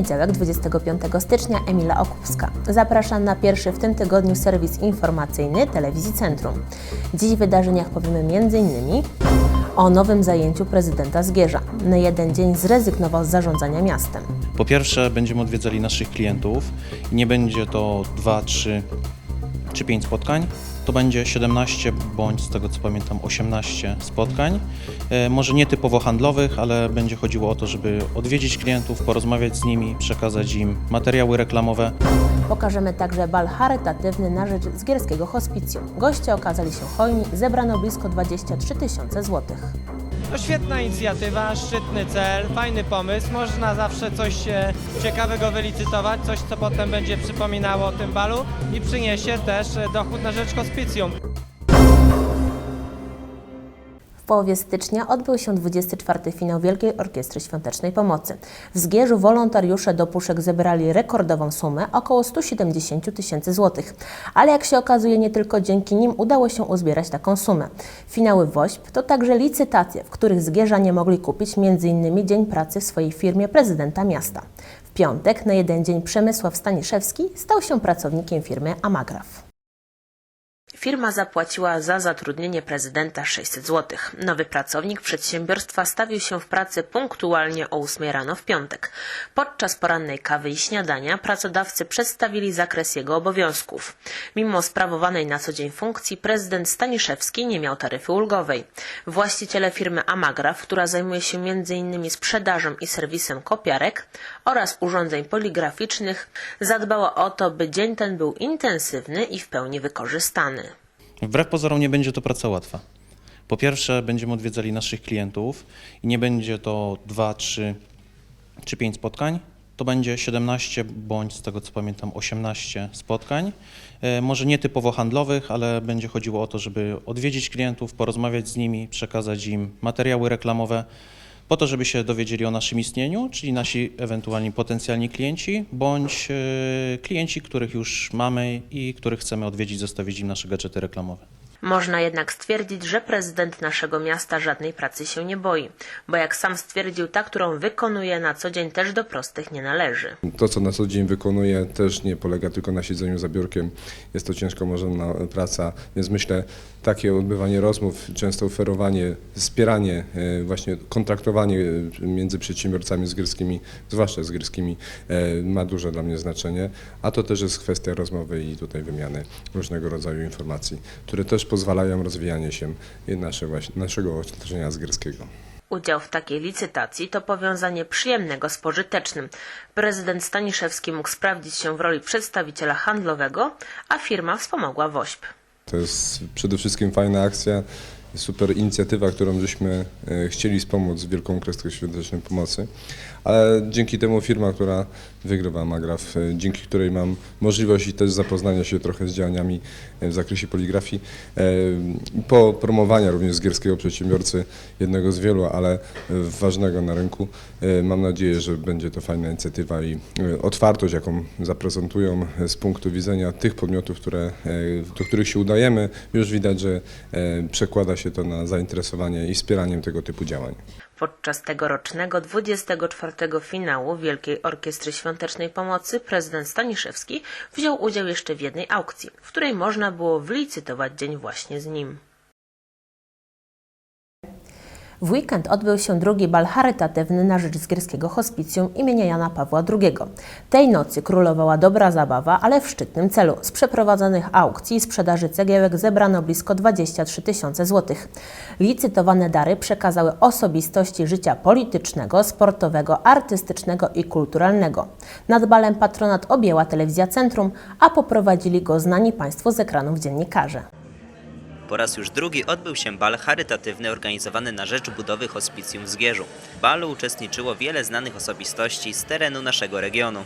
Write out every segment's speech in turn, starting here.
Poniedziałek 25 stycznia Emila Okupska. Zapraszam na pierwszy w tym tygodniu serwis informacyjny Telewizji Centrum. Dziś w wydarzeniach powiemy m.in. o nowym zajęciu prezydenta Zgierza. Na jeden dzień zrezygnował z zarządzania miastem. Po pierwsze, będziemy odwiedzali naszych klientów i nie będzie to 2, 3 czy 5 spotkań. To będzie 17 bądź z tego co pamiętam 18 spotkań. E, Może nie typowo handlowych, ale będzie chodziło o to, żeby odwiedzić klientów, porozmawiać z nimi, przekazać im materiały reklamowe. Pokażemy także bal charytatywny na rzecz Zgierskiego Hospicjum. Goście okazali się hojni, zebrano blisko 23 tysiące złotych. To świetna inicjatywa, szczytny cel, fajny pomysł. Można zawsze coś e, ciekawego wylicytować, coś co potem będzie przypominało o tym balu i przyniesie też e, dochód na rzecz hospicjum. Połowie stycznia odbył się 24. finał Wielkiej Orkiestry Świątecznej Pomocy. W Zgierzu wolontariusze do puszek zebrali rekordową sumę około 170 tysięcy złotych. Ale jak się okazuje, nie tylko dzięki nim udało się uzbierać taką sumę. Finały WOŚP to także licytacje, w których Zgierzanie mogli kupić m.in. dzień pracy w swojej firmie prezydenta miasta. W piątek na jeden dzień Przemysław Staniszewski stał się pracownikiem firmy Amagraf. Firma zapłaciła za zatrudnienie prezydenta 600 zł. Nowy pracownik przedsiębiorstwa stawił się w pracy punktualnie o 8 rano w piątek. Podczas porannej kawy i śniadania pracodawcy przedstawili zakres jego obowiązków. Mimo sprawowanej na co dzień funkcji prezydent Staniszewski nie miał taryfy ulgowej. Właściciele firmy Amagraf, która zajmuje się m.in. sprzedażą i serwisem kopiarek oraz urządzeń poligraficznych, zadbała o to, by dzień ten był intensywny i w pełni wykorzystany. Wbrew pozorom nie będzie to praca łatwa. Po pierwsze, będziemy odwiedzali naszych klientów i nie będzie to 2, 3 czy 5 spotkań. To będzie 17 bądź z tego co pamiętam 18 spotkań. E, Może nie typowo handlowych, ale będzie chodziło o to, żeby odwiedzić klientów, porozmawiać z nimi, przekazać im materiały reklamowe, po to, żeby się dowiedzieli o naszym istnieniu, czyli nasi ewentualni potencjalni klienci, bądź e, klienci, których już mamy i których chcemy odwiedzić, zostawić im nasze gadżety reklamowe. Można jednak stwierdzić, że prezydent naszego miasta żadnej pracy się nie boi, bo jak sam stwierdził, ta, którą wykonuje na co dzień też do prostych nie należy. To, co na co dzień wykonuję, też nie polega tylko na siedzeniu za biurkiem. Jest to ciężko możliwa praca, więc myślę, takie odbywanie rozmów, często oferowanie, wspieranie, e, właśnie kontraktowanie e, między przedsiębiorcami zgierskimi, zwłaszcza zgierskimi, e, ma duże dla mnie znaczenie, a to też jest kwestia rozmowy i tutaj wymiany różnego rodzaju informacji, które też pozwalają rozwijanie się naszego, naszego otoczenia zgierskiego. Udział w takiej licytacji to powiązanie przyjemnego z pożytecznym. Prezydent Staniszewski mógł sprawdzić się w roli przedstawiciela handlowego, a firma wspomogła WOŚP. To jest przede wszystkim fajna akcja, super inicjatywa, którą żeśmy e, chcieli wspomóc Wielką Orkiestrę Świątecznej Pomocy, ale dzięki temu firma, która wygrywa Magraf, e, dzięki której mam możliwość i też zapoznania się trochę z działaniami e, w zakresie poligrafii, po promowania również zgierskiego przedsiębiorcy, jednego z wielu, ale ważnego na rynku, mam nadzieję, że będzie to fajna inicjatywa i otwartość, jaką zaprezentują z punktu widzenia tych podmiotów, które, do których się udajemy, już widać, że przekłada się to na zainteresowanie i wspieraniem tego typu działań. Podczas tegorocznego 24 finału Wielkiej Orkiestry Świątecznej Pomocy prezydent Staniszewski wziął udział jeszcze w jednej aukcji, w której można było wylicytować dzień właśnie z nim. W weekend odbył się drugi bal charytatywny na rzecz Zgierskiego Hospicjum imienia Jana Pawła II. Tej nocy królowała dobra zabawa, ale w szczytnym celu. Z przeprowadzonych aukcji i sprzedaży cegiełek zebrano blisko 23 tysiące złotych. Licytowane dary przekazały osobistości życia politycznego, sportowego, artystycznego i kulturalnego. Nad balem patronat objęła telewizja Centrum, a poprowadzili go znani Państwo z ekranów dziennikarze. Po raz już drugi odbył się bal charytatywny organizowany na rzecz budowy hospicjum w Zgierzu. W balu uczestniczyło wiele znanych osobistości z terenu naszego regionu.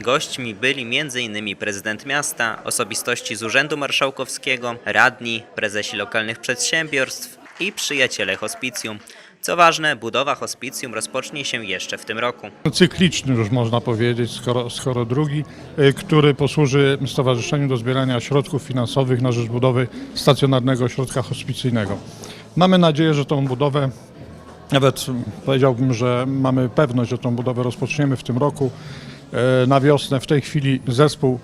Gośćmi byli m.in. prezydent miasta, osobistości z Urzędu Marszałkowskiego, radni, prezesi lokalnych przedsiębiorstw i przyjaciele hospicjum. Co ważne, budowa hospicjum rozpocznie się jeszcze w tym roku. cykliczny już można powiedzieć, skoro, skoro drugi, y, który posłuży Stowarzyszeniu do zbierania środków finansowych na rzecz budowy stacjonarnego ośrodka hospicyjnego. Mamy nadzieję, że tą budowę Nawet powiedziałbym, że mamy pewność, że tą budowę rozpoczniemy w tym roku. E, Na wiosnę w tej chwili zespół,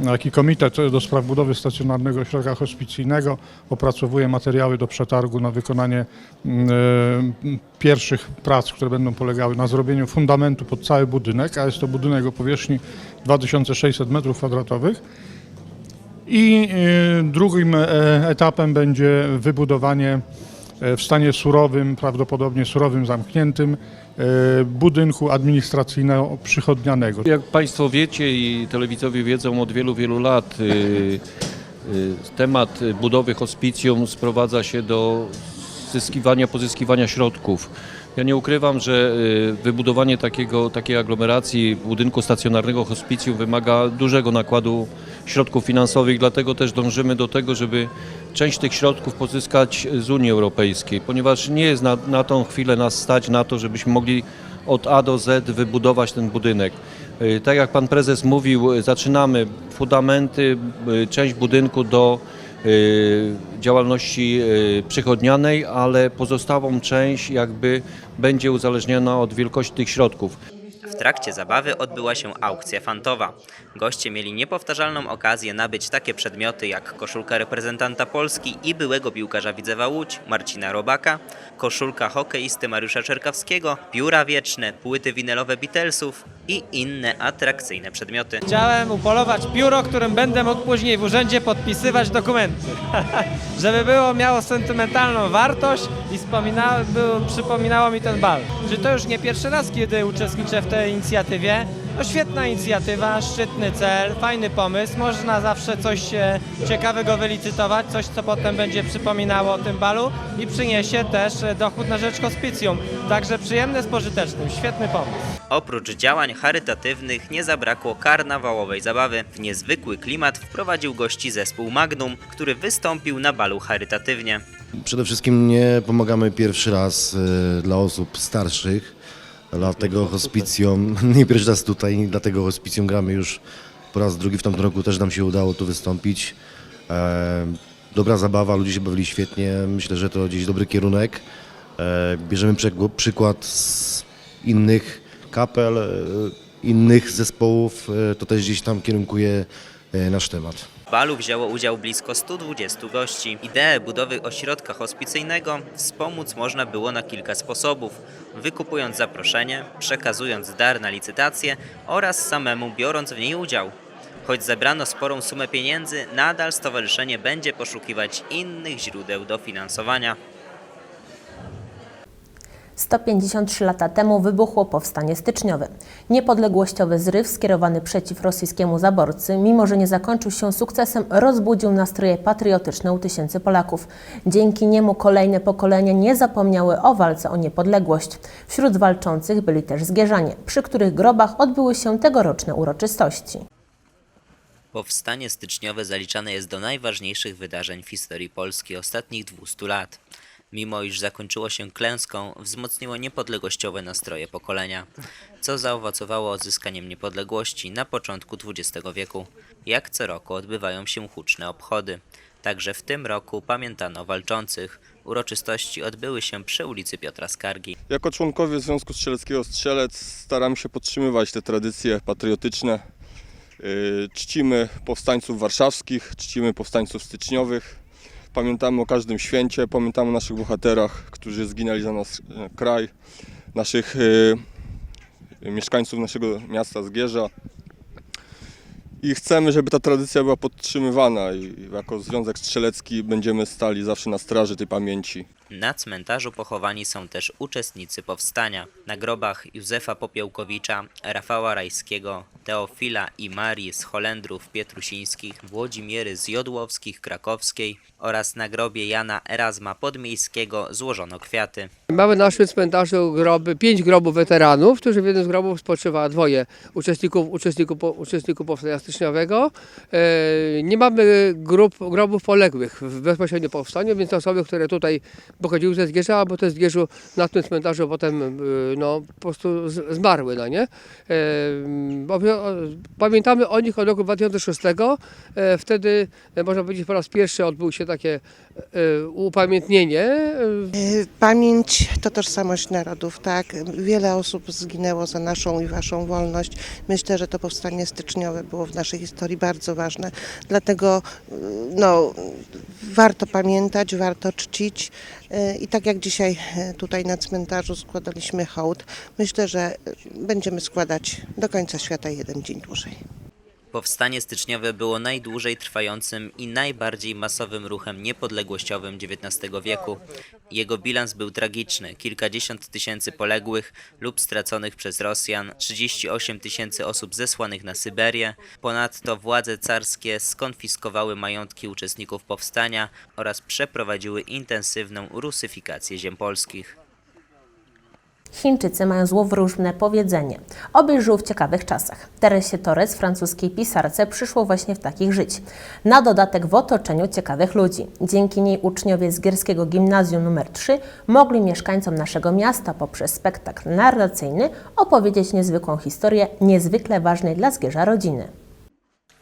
jak i komitet do spraw budowy stacjonarnego ośrodka hospicyjnego opracowuje materiały do przetargu na wykonanie mm, e, pierwszych prac, które będą polegały na zrobieniu fundamentu pod cały budynek, a jest to budynek o powierzchni 2600 m2. I e, drugim e, etapem będzie wybudowanie w stanie surowym, prawdopodobnie surowym zamkniętym, budynku administracyjnego przychodnianego. Jak Państwo wiecie i telewidzowie wiedzą od wielu, wielu lat, y, y, temat budowy hospicjum sprowadza się do zyskiwania, pozyskiwania środków. Ja nie ukrywam, że y, wybudowanie takiego, takiej aglomeracji budynku stacjonarnego hospicjum wymaga dużego nakładu środków finansowych, dlatego też dążymy do tego, żeby część tych środków pozyskać z Unii Europejskiej, ponieważ nie jest na, na tą chwilę nas stać na to, żebyśmy mogli od A do Z wybudować ten budynek. Y, Tak jak pan prezes mówił, zaczynamy fundamenty, y, część budynku do działalności y, przychodnianej, ale pozostałą część jakby będzie uzależniona od wielkości tych środków. W trakcie zabawy odbyła się aukcja fantowa. Goście mieli niepowtarzalną okazję nabyć takie przedmioty jak koszulka reprezentanta Polski i byłego piłkarza Widzewa Łódź Marcina Robaka, koszulka hokeisty Mariusza Czerkawskiego, pióra wieczne, płyty winylowe Beatlesów i inne atrakcyjne przedmioty. Chciałem upolować pióro, którym będę mógł później w urzędzie podpisywać dokumenty. Żeby było miało sentymentalną wartość i było, przypominało mi ten bal. Że to już nie pierwszy raz, kiedy uczestniczę w tej inicjatywie. To świetna inicjatywa, szczytny cel, fajny pomysł. Można zawsze coś e, ciekawego wylicytować, coś co potem będzie przypominało o tym balu i przyniesie też e, dochód na rzecz hospicjum. Także przyjemne z pożytecznym, świetny pomysł. Oprócz działań charytatywnych nie zabrakło karnawałowej zabawy. W niezwykły klimat wprowadził gości zespół Magnum, który wystąpił na balu charytatywnie. Przede wszystkim nie pomagamy pierwszy raz e, dla osób starszych, dlatego hospicjum, nie pierwszy raz tutaj, dlatego hospicjum gramy już po raz drugi w tamtym roku też nam się udało tu wystąpić. E, Dobra zabawa, ludzie się bawili świetnie, myślę, że to gdzieś dobry kierunek. E, Bierzemy przykład z innych kapel, e, innych zespołów, e, to też gdzieś tam kierunkuje e, nasz temat. W balu wzięło udział blisko 120 gości. Ideę budowy ośrodka hospicyjnego wspomóc można było na kilka sposobów. Wykupując zaproszenie, przekazując dar na licytację oraz samemu biorąc w niej udział. Choć zebrano sporą sumę pieniędzy, nadal stowarzyszenie będzie poszukiwać innych źródeł dofinansowania. 153 lata temu wybuchło powstanie styczniowe. Niepodległościowy zryw skierowany przeciw rosyjskiemu zaborcy, mimo że nie zakończył się sukcesem, rozbudził nastroje patriotyczne u tysięcy Polaków. Dzięki niemu kolejne pokolenia nie zapomniały o walce o niepodległość. Wśród walczących byli też Zgierzanie, przy których grobach odbyły się tegoroczne uroczystości. Powstanie styczniowe zaliczane jest do najważniejszych wydarzeń w historii Polski ostatnich 200 lat. Mimo iż zakończyło się klęską, wzmocniło niepodległościowe nastroje pokolenia, co zaowocowało odzyskaniem niepodległości na początku XX wieku. Jak co roku odbywają się huczne obchody. Także w tym roku pamiętano walczących. Uroczystości odbyły się przy ulicy Piotra Skargi. Jako członkowie Związku Strzeleckiego Strzelec staramy się podtrzymywać te tradycje patriotyczne. Yy, Czcimy powstańców warszawskich, czcimy powstańców styczniowych. Pamiętamy o każdym święcie, pamiętamy o naszych bohaterach, którzy zginęli za nas e, kraj, naszych yy, mieszkańców naszego miasta Zgierza. I chcemy, żeby ta tradycja była podtrzymywana i jako Związek Strzelecki będziemy stali zawsze na straży tej pamięci. Na cmentarzu pochowani są też uczestnicy powstania. Na grobach Józefa Popiełkowicza, Rafała Rajskiego, Teofila i Marii z Holendrów Pietrusińskich, Włodzimiery z Jodłowskich Krakowskiej oraz na grobie Jana Erasma Podmiejskiego złożono kwiaty. Mamy na naszym cmentarzu groby, pięć grobów weteranów, którzy w jednym z grobów spoczywa dwoje uczestników, uczestników, uczestników powstania styczniowego. E, nie mamy grup, grobów poległych w bezpośrednim powstaniu, więc osoby, które tutaj bo chodziły ze Zgierza, albo te Zgierzu na tym cmentarzu potem y, no, po prostu zmarły, no nie? O, pamiętamy o nich od roku 2006. E, wtedy, można powiedzieć, po raz pierwszy odbył się takie upamiętnienie. Y, Pamięć to tożsamość narodów, tak. Wiele osób zginęło za naszą i waszą wolność. Myślę, że to powstanie styczniowe było w naszej historii bardzo ważne. Dlatego y, no, warto pamiętać, warto czcić. Y, I tak jak dzisiaj y, tutaj na cmentarzu składaliśmy hołd, myślę, że y, będziemy składać do końca świata jeden dzień dłużej. Powstanie styczniowe było najdłużej trwającym i najbardziej masowym ruchem niepodległościowym XIX wieku. Jego bilans był tragiczny: kilkadziesiąt tysięcy poległych lub straconych przez Rosjan, 38 tysięcy osób zesłanych na Syberię. Ponadto władze carskie skonfiskowały majątki uczestników powstania oraz przeprowadziły intensywną rusyfikację ziem polskich. Chińczycy mają złowróżne powiedzenie. Oby żył w ciekawych czasach. Teresie Torres, francuskiej pisarce, przyszło właśnie w takich żyć. Na dodatek w otoczeniu ciekawych ludzi. Dzięki niej uczniowie z Gierskiego Gimnazjum nr 3 mogli mieszkańcom naszego miasta poprzez spektakl narracyjny opowiedzieć niezwykłą historię niezwykle ważnej dla Zgierza rodziny.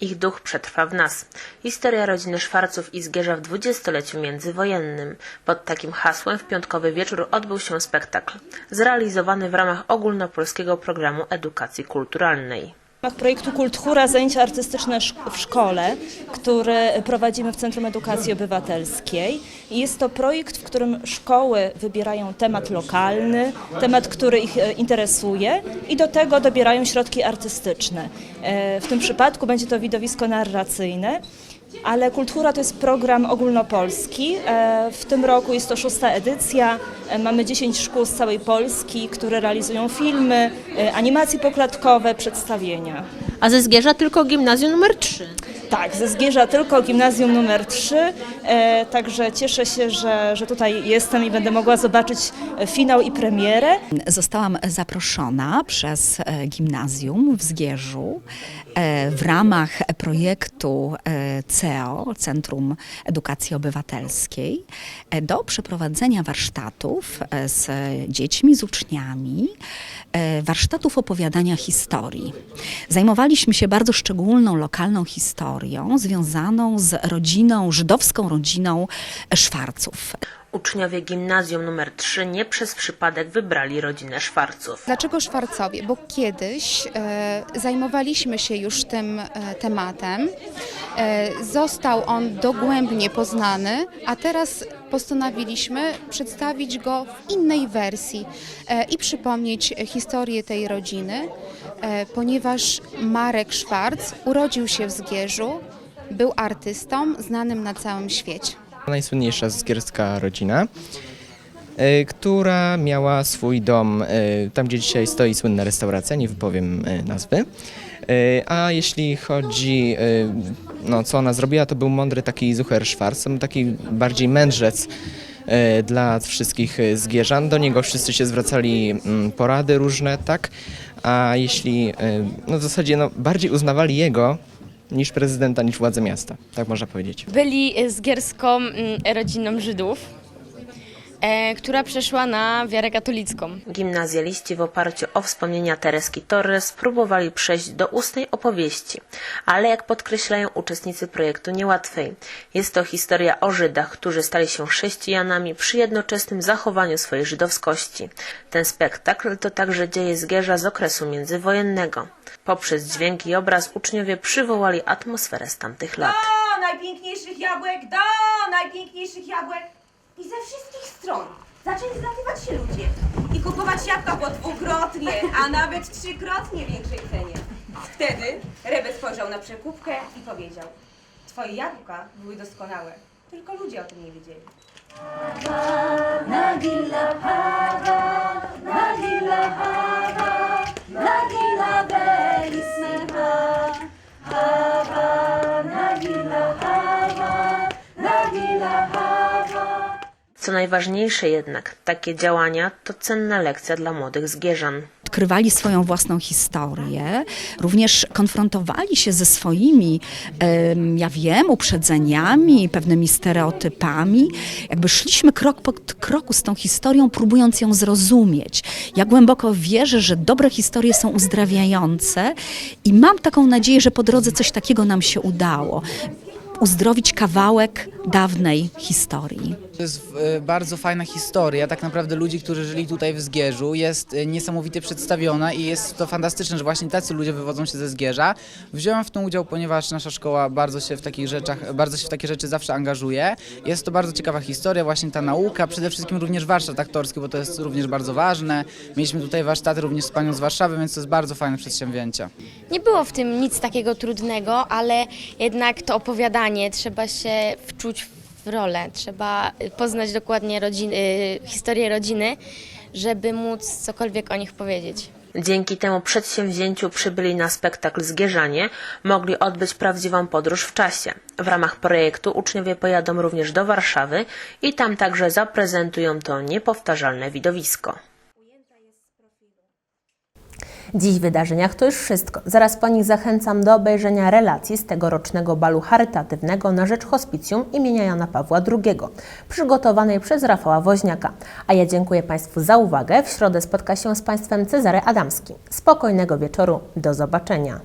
Ich duch przetrwa w nas. Historia rodziny Szwarców i Zgierza w dwudziestoleciu międzywojennym. Pod takim hasłem w piątkowy wieczór odbył się spektakl, zrealizowany w ramach ogólnopolskiego programu edukacji kulturalnej. Ramach projektu Kultura zajęcia artystyczne w szkole, który prowadzimy w Centrum Edukacji Obywatelskiej. Jest to projekt, w którym szkoły wybierają temat lokalny, temat, który ich e, interesuje i do tego dobierają środki artystyczne. E, W tym przypadku będzie to widowisko narracyjne. Ale Kultura to jest program ogólnopolski. E, W tym roku jest to szósta edycja. E, Mamy 10 szkół z całej Polski, które realizują filmy, e, animacje poklatkowe, przedstawienia. A ze Zgierza tylko gimnazjum numer 3. Tak, ze Zgierza tylko gimnazjum numer 3, e, także cieszę się, że, że tutaj jestem i będę mogła zobaczyć e, finał i premierę. Zostałam zaproszona przez e, gimnazjum w Zgierzu e, w ramach projektu CEO, Centrum Edukacji Obywatelskiej, do przeprowadzenia warsztatów z dziećmi, z uczniami, warsztatów opowiadania historii. Zajmowaliśmy się bardzo szczególną, lokalną historią związaną z rodziną, żydowską rodziną Szwarców. Uczniowie gimnazjum numer 3 nie przez przypadek wybrali rodzinę Szwarców. Dlaczego Szwarcowie? Bo kiedyś e, zajmowaliśmy się już tym e, tematem. E, został on dogłębnie poznany, a teraz postanowiliśmy przedstawić go w innej wersji e, i przypomnieć historię tej rodziny, e, ponieważ Marek Szwarc urodził się w Zgierzu, był artystą znanym na całym świecie. Najsłynniejsza zgierska rodzina, y, która miała swój dom y, tam, gdzie dzisiaj stoi słynna restauracja, nie wypowiem y, nazwy. A jeśli chodzi, no co ona zrobiła, to był mądry taki Zucher Schwarz, taki bardziej mędrzec dla wszystkich zgierzan. Do niego wszyscy się zwracali mm, porady różne, tak? A jeśli, no w zasadzie no, bardziej uznawali jego niż prezydenta, niż władze miasta, tak można powiedzieć. Byli zgierską mm, rodziną Żydów, e, która przeszła na wiarę katolicką. Gimnazjaliści w oparciu o wspomnienia Tereski Torres próbowali przejść do ustnej opowieści, ale jak podkreślają uczestnicy projektu niełatwej. Jest to historia o Żydach, którzy stali się chrześcijanami przy jednoczesnym zachowaniu swojej żydowskości. Ten spektakl to także dzieje Zgierza z okresu międzywojennego. Poprzez dźwięk i obraz uczniowie przywołali atmosferę z tamtych lat. Do najpiękniejszych jabłek, do najpiękniejszych jabłek i ze wszystkich stron zaczęli zlatywać się ludzie i kupować jabłka po dwukrotnie, a nawet trzykrotnie większej cenie. Wtedy Rebe spojrzał na przekupkę i powiedział Twoje jabłka były doskonałe, tylko ludzie o tym nie wiedzieli. Co najważniejsze jednak, takie działania to cenna lekcja dla młodych zgierzan. odkrywali swoją własną historię, również konfrontowali się ze swoimi, ja wiem, uprzedzeniami, pewnymi stereotypami. Jakby szliśmy krok po kroku z tą historią, próbując ją zrozumieć. Ja głęboko wierzę, że dobre historie są uzdrawiające i mam taką nadzieję, że po drodze coś takiego nam się udało. Uzdrowić kawałek dawnej historii. To jest e, bardzo fajna historia, tak naprawdę ludzi, którzy żyli tutaj w Zgierzu, jest e, niesamowicie przedstawiona i jest to fantastyczne, że właśnie tacy ludzie wywodzą się ze Zgierza. Wziąłem w tym udział, ponieważ nasza szkoła bardzo się w takich rzeczach, bardzo się w takie rzeczy zawsze angażuje. Jest to bardzo ciekawa historia, właśnie ta nauka, przede wszystkim również warsztat aktorski, bo to jest również bardzo ważne. Mieliśmy tutaj warsztaty również z panią z Warszawy, więc to jest bardzo fajne przedsięwzięcie. Nie było w tym nic takiego trudnego, ale jednak to opowiadanie, trzeba się wczuć w rolę, trzeba poznać dokładnie rodziny, historię rodziny, żeby móc cokolwiek o nich powiedzieć. Dzięki temu przedsięwzięciu przybyli na spektakl Zgierzanie mogli odbyć prawdziwą podróż w czasie. W ramach projektu uczniowie pojadą również do Warszawy i tam także zaprezentują to niepowtarzalne widowisko. Dziś w wydarzeniach to już wszystko. Zaraz po nich zachęcam do obejrzenia relacji z tegorocznego balu charytatywnego na rzecz hospicjum imienia Jana Pawła II, przygotowanej przez Rafała Woźniaka. A ja dziękuję Państwu za uwagę. W środę spotka się z Państwem Cezary Adamski. Spokojnego wieczoru. Do zobaczenia.